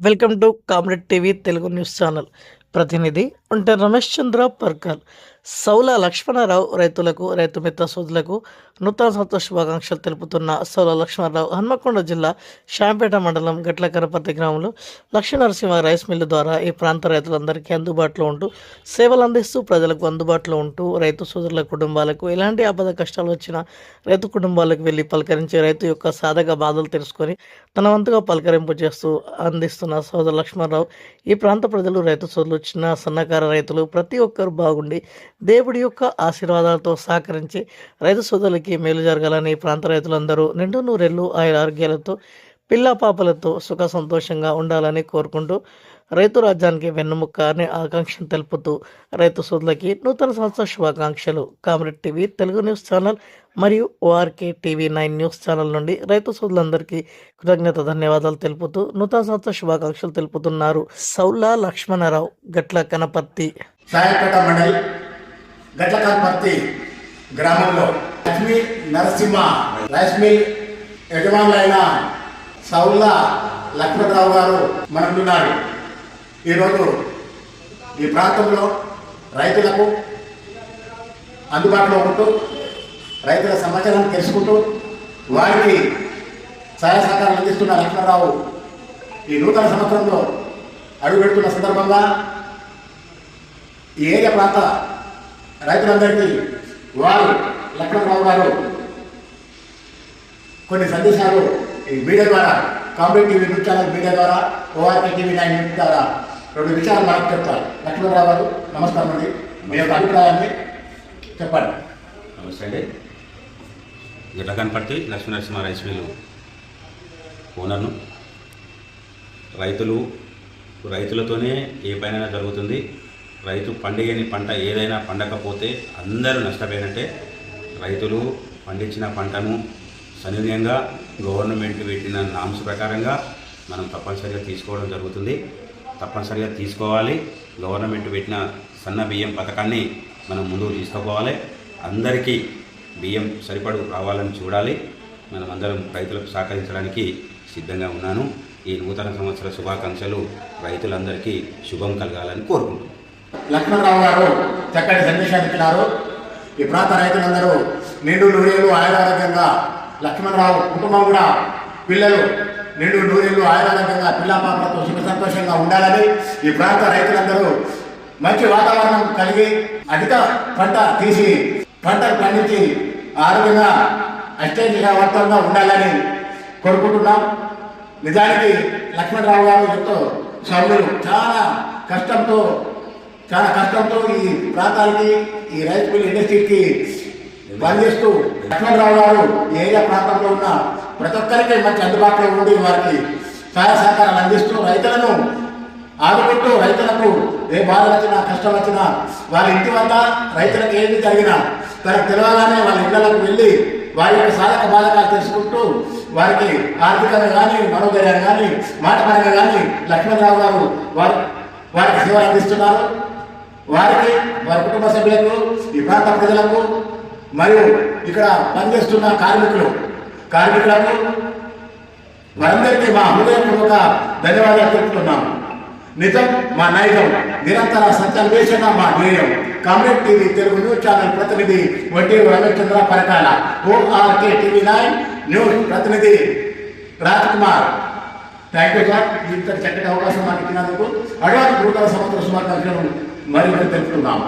Welcome to comrade TV Telugu news channel. ప్రతినిధి అంటే రమేష్ చంద్ర పర్కర్ సౌల లక్ష్మణరావు రైతులకు రైతు మిత్ర సోదరులకు నూతన సంతోష శుభాకాంక్షలు తెలుపుతున్న సౌల లక్ష్మణరావు హన్మకొండ జిల్లా శాంపేట మండలం గట్లకరపతి గ్రామంలో లక్ష్మీ నరసింహ రైస్ మిల్లు ద్వారా ఈ ప్రాంత రైతులందరికీ అందుబాటులో ఉంటూ సేవలు అందిస్తూ ప్రజలకు అందుబాటులో ఉంటూ రైతు సోదరుల కుటుంబాలకు ఎలాంటి ఆపద కష్టాలు వచ్చినా రైతు కుటుంబాలకు వెళ్ళి పలకరించే రైతు యొక్క సాధక బాధలు తెలుసుకొని తన వంతుగా పలకరింపు చేస్తూ అందిస్తున్న సోదరు లక్ష్మణరావు ఈ ప్రాంత ప్రజలు రైతు సోదరులు చిన్న సన్నకారు రైతులు ప్రతి ఒక్కరు బాగుండి దేవుడి యొక్క ఆశీర్వాదాలతో సహకరించి రైతు సోదరులకి మేలు జరగాలని ప్రాంత రైతులందరూ నిండు నూరెళ్ళు ఆయన ఆరోగ్యాలతో పిల్ల పాపలతో సుఖ సంతోషంగా ఉండాలని కోరుకుంటూ రైతు రాజ్యానికి వెన్నుముక్క అనే ఆకాంక్షను తెలుపుతూ రైతు సోదరులకి నూతన సంవత్సర శుభాకాంక్షలు. Comrade TV Telugu news channel మరియు ORK TV nine news channel నుండి రైతు సోదరులందరికీ కృతజ్ఞత ధన్యవాదాలు తెలుపుతూ నూతన సంవత్సర శుభాకాంక్షలు తెలుపుతున్నారు. సౌలా లక్ష్మణరావు గట్ల కనపర్తి. సాయపేట గట్ల కనపర్తి గ్రామంలో లక్ష్మీ నరసింహ లక్ష్మి యజమానులైన సౌళ లక్ష్మణరావు గారు మనకున్నారు ఈరోజు ఈ ప్రాంతంలో రైతులకు అందుబాటులో ఉంటూ రైతుల సమాచారాన్ని తెలుసుకుంటూ వారికి సహాయ సహకారాలు అందిస్తున్న లక్ష్మణరావు ఈ నూతన సంవత్సరంలో అడుగుపెడుతున్న సందర్భంగా ఈ ఏరియా ప్రాంత రైతులందరికీ వారు లక్ష్మణరావు గారు కొన్ని సందేశాలు ఈ మీడియా ద్వారా Congress TV news channel media ద్వారా ఓఆర్కే టీవీ నైన్ న్యూస్ ద్వారా రెండు విషయాలు మనకు చెప్పాలి. లక్ష్మణరావు గారు నమస్కారం అండి. మీ యొక్క అభిప్రాయాన్ని చెప్పండి. నమస్తే అండి. గిడ్లకనపర్తి లక్ష్మీనరసింహ రైస్ మిల్లు ఓనర్ను. రైతులు రైతులతోనే ఏ పైన జరుగుతుంది. రైతు పండిగని పంట ఏదైనా పండకపోతే అందరూ నష్టపోయినట్టే. రైతులు పండించిన పంటను సన్నిధంగా గవర్నమెంట్ పెట్టిన నామ్స్ ప్రకారంగా మనం తప్పనిసరిగా తీసుకోవడం జరుగుతుంది. తప్పనిసరిగా తీసుకోవాలి. గవర్నమెంట్ పెట్టిన సన్న బియ్యం పథకాన్ని మనం ముందుకు తీసుకుపోవాలి అందరికీ బియ్యం సరిపడు రావాలని చూడాలి. మనం అందరం రైతులకు సహకరించడానికి సిద్ధంగా ఉన్నాను. ఈ నూతన సంవత్సర శుభాకాంక్షలు రైతులందరికీ శుభం కలగాలని కోరుకుంటున్నాను. లక్ష్మణరావు గారు చక్కటి సందేశాన్ని ఇచ్చినారు ఈ ప్రాంత రైతులందరూ నిండు నూరేళ్ళు ఆయురారోగ్యంగా లక్ష్మణరావు కుటుంబం కూడా పిల్లలు నిండు నూరేళ్ళు ఆయురారోగ్యంగా పిల్లా పాపలతో సుఖ సంతోషంగా ఉండాలని ఈ ప్రాంత రైతులందరూ మంచి వాతావరణం కలిగి అధిక పంట తీసి పంటలు పండించి ఆరోగ్యంగా అష్టైషవర్తంగా ఉండాలని కోరుకుంటున్నాం. నిజానికి లక్ష్మణరావు గారు ఎంతో సౌమ్యులు. చాలా కష్టంతో చాలా కష్టంతో ఈ ప్రాంతానికి ఈ రైస్ మిల్ ఇండస్ట్రీకి పనిచేస్తూ లక్ష్మణరావు గారు ఏరియా ప్రాంతంలో ఉన్న ప్రతి ఒక్కరికి మంచి అందుబాటులో ఉండి వారికి సహాయ సహకారాలు అందిస్తూ రైతులను ఆదుకుంటూ రైతులకు ఏ బాధ వచ్చినా కష్టం వచ్చినా వాళ్ళ ఇంటి వద్ద రైతులకు ఏది జరిగినా తనకు తెలియగానే వాళ్ళ ఇళ్ళకు వెళ్ళి వారి యొక్క సాధక బాధకాలు తెలుసుకుంటూ వారికి ఆర్థికంగా కానీ మనోధైర్యం కానీ మాటపరంగా కానీ లక్ష్మణరావు గారు వారి వారికి సేవలు అందిస్తున్నారు. వారికి వారి కుటుంబ సభ్యులకు ఈ ప్రాంత ప్రజలకు మరియు ఇక్కడ పనిచేస్తున్న కార్మికులు. కార్మికులకు వారందరికీ మా హృదయపూర్వక ధన్యవాదాలు తెలుపుతున్నాం. నిజం మా నైజం నిరంతర సత్యాన్వేషణ మా ధ్యేయం. Comrade TV Telugu news channel ప్రతినిధి వంటి Rameshchandra Parakala. ORK TV nine news ప్రతినిధి Raj Kumar thank you sir ఇంత చక్కటి అవకాశం మాకు ఇచ్చినందుకు. అడ్వాన్స్ నూతన సంవత్సర శుభాకాంక్షలు మరి తెలుపుతున్నాము